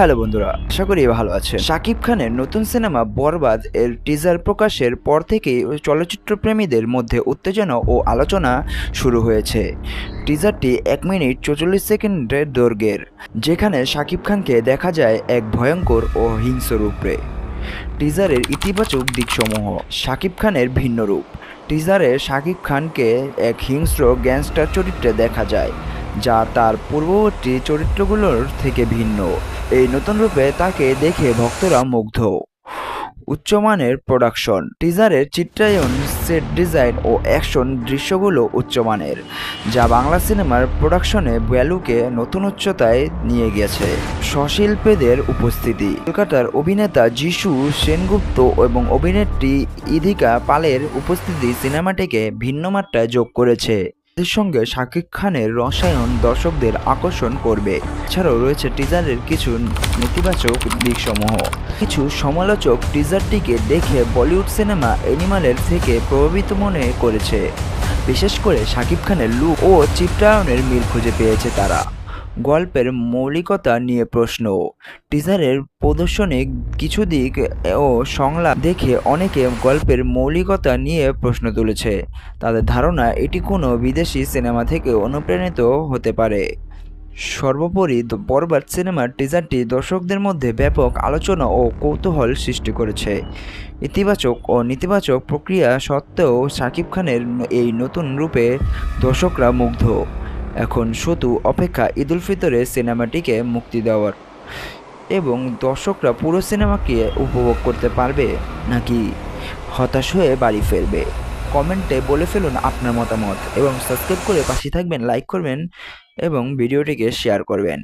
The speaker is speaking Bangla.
হ্যালো বন্ধুরা, আশা করি ভালো আছেন শাকিব খানের নতুন সিনেমা বরবাদ এর টিজার প্রকাশের পর থেকেই চলচ্চিত্র প্রেমীদের মধ্যে উত্তেজনা ও আলোচনা শুরু হয়েছে। টিজারটি এক মিনিট চৌচল্লিশ সেকেন্ডের দৈর্ঘ্যের, যেখানে শাকিব খানকে দেখা যায় এক ভয়ঙ্কর ও হিংস্র রূপে। টিজারের ইতিবাচক দিকসমূহ, শাকিব খানের ভিন্ন রূপ। টিজারে শাকিব খানকে এক হিংস্র গ্যাংস্টার চরিত্রে দেখা যায়। যা তার পূর্ববর্তী চরিত্রগুলোর থেকে ভিন্ন। এই নতুন রূপে তাকে দেখে ভক্তরা মুগ্ধ। উচ্চমানের প্রোডাকশন। টিজারের চিত্রায়ন, সেট ডিজাইন ও অ্যাকশন দৃশ্যগুলো উচ্চমানের, যা বাংলা সিনেমার প্রোডাকশনে ভ্যালুকে নতুন উচ্চতায় নিয়ে গেছে। সশিল্পীদের উপস্থিতি। কলকাতার অভিনেতা যিশু সেনগুপ্ত এবং অভিনেত্রী ইধিকা পালের উপস্থিতি সিনেমাটিকে ভিন্ন মাত্রায় যোগ করেছে। এর সঙ্গে শাকিব খানের রসায়ন দর্শকদের আকর্ষণ করবে। এছাড়াও রয়েছে টিজারের কিছু নেতিবাচক দিকসমূহ। কিছু সমালোচক টিজারটিকে দেখে বলিউড সিনেমা অ্যানিমালের থেকে প্রভাবিত মনে করেছে। বিশেষ করে শাকিব খানের লুক ও চিত্রায়নের মিল খুঁজে পেয়েছে তারা। গল্পের মৌলিকতা নিয়ে প্রশ্ন। টিজারের প্রদর্শনে কিছু দিক ও সংলাপ দেখে অনেকে গল্পের মৌলিকতা নিয়ে প্রশ্ন তুলেছে। তাদের ধারণা, এটি কোনো বিদেশি সিনেমা থেকে অনুপ্রাণিত হতে পারে। সর্বোপরি বরবাদ সিনেমার টিজারটি দর্শকদের মধ্যে ব্যাপক আলোচনা ও কৌতূহল সৃষ্টি করেছে। ইতিবাচক ও নেতিবাচক প্রক্রিয়া সত্ত্বেও শাকিব খানের এই নতুন রূপে দর্শকরা মুগ্ধ। এখন শুধু অপেক্ষা ঈদুল ফিতরে সিনেমাটিকে মুক্তি দেওয়ার। এবং দর্শকরা পুরো সিনেমাকে উপভোগ করতে পারবে নাকি হতাশ হয়ে বাড়ি ফেলবে কমেন্টে বলে ফেলুন আপনার মতামত এবং সাবস্ক্রাইব করে পাশে থাকবেন, লাইক করবেন এবং ভিডিওটিকে শেয়ার করবেন।